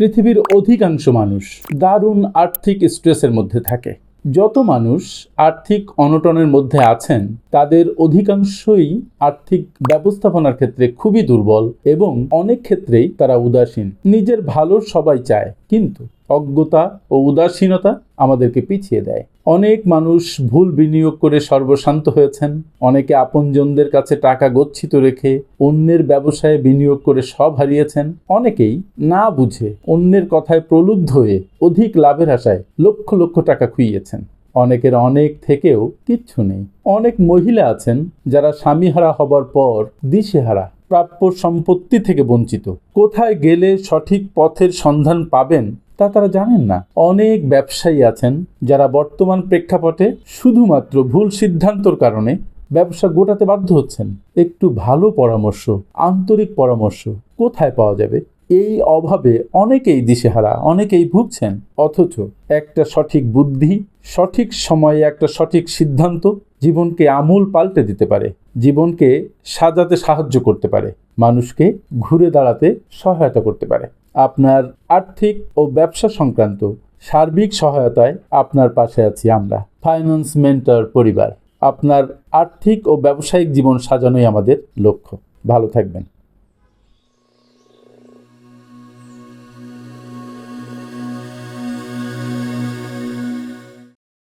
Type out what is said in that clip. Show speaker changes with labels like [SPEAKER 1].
[SPEAKER 1] পৃথিবীর অধিকাংশ মানুষ দারুণ আর্থিক স্ট্রেসের মধ্যে থাকে। যত মানুষ আর্থিক অনটনের মধ্যে আছেন, তাদের অধিকাংশই আর্থিক ব্যবস্থাপনার ক্ষেত্রে খুবই দুর্বল এবং অনেক ক্ষেত্রেই তারা উদাসীন। নিজের ভালো সবাই চায়, কিন্তু অজ্ঞতা ও উদাসীনতা আমাদেরকে পিছিয়ে দেয়। অনেক মানুষ ভুল বিনিয়োগ করে সর্বশান্ত হয়েছেন। অনেকে আপনজনদের কাছে টাকা গচ্ছিত রেখে অন্যের ব্যবসায় বিনিয়োগ করে সব হারিয়েছেন। অনেকেই না বুঝে অন্যের কথায় প্রলুব্ধ হয়ে অধিক লাভের আশায় লক্ষ লক্ষ টাকা খুইয়েছেন। অনেকের অনেক থেকেও কিচ্ছু নেই। অনেক মহিলা আছেন যারা স্বামীহারা হবার পর দিশেহারা, প্রাপ্য সম্পত্তি থেকে বঞ্চিত। কোথায় গেলে সঠিক পথের সন্ধান পাবেন তা তারা জানেন না। অনেক ব্যবসায়ী আছেন যারা বর্তমান প্রেক্ষাপটে শুধুমাত্র ভুল সিদ্ধান্তর কারণে ব্যবসা গোটাতে বাধ্য হচ্ছেন। একটু ভালো পরামর্শ, আন্তরিক পরামর্শ কোথায় পাওয়া যাবে? এই অভাবে অনেকেই দিশেহারা, অনেকেই ভুগছেন। অথচ একটা সঠিক বুদ্ধি, সঠিক সময়ে একটা সঠিক সিদ্ধান্ত জীবনকে আমূল পাল্টে দিতে পারে। জীবনকে সাজাতে সাহায্য করতে পারে। মানুষকে ঘুরে দাঁড়াতে সহায়তা করতে পারে। আপনার আর্থিক ও ব্যবসা সংক্রান্ত সার্বিক সহায়তায় আপনার পাশে আছি আমরা। ফাইন্যান্স মেন্টর পরিবার। আপনার আর্থিক ও ব্যবসায়িক জীবন সাজানোই আমাদের লক্ষ্য। ভালো থাকবেন।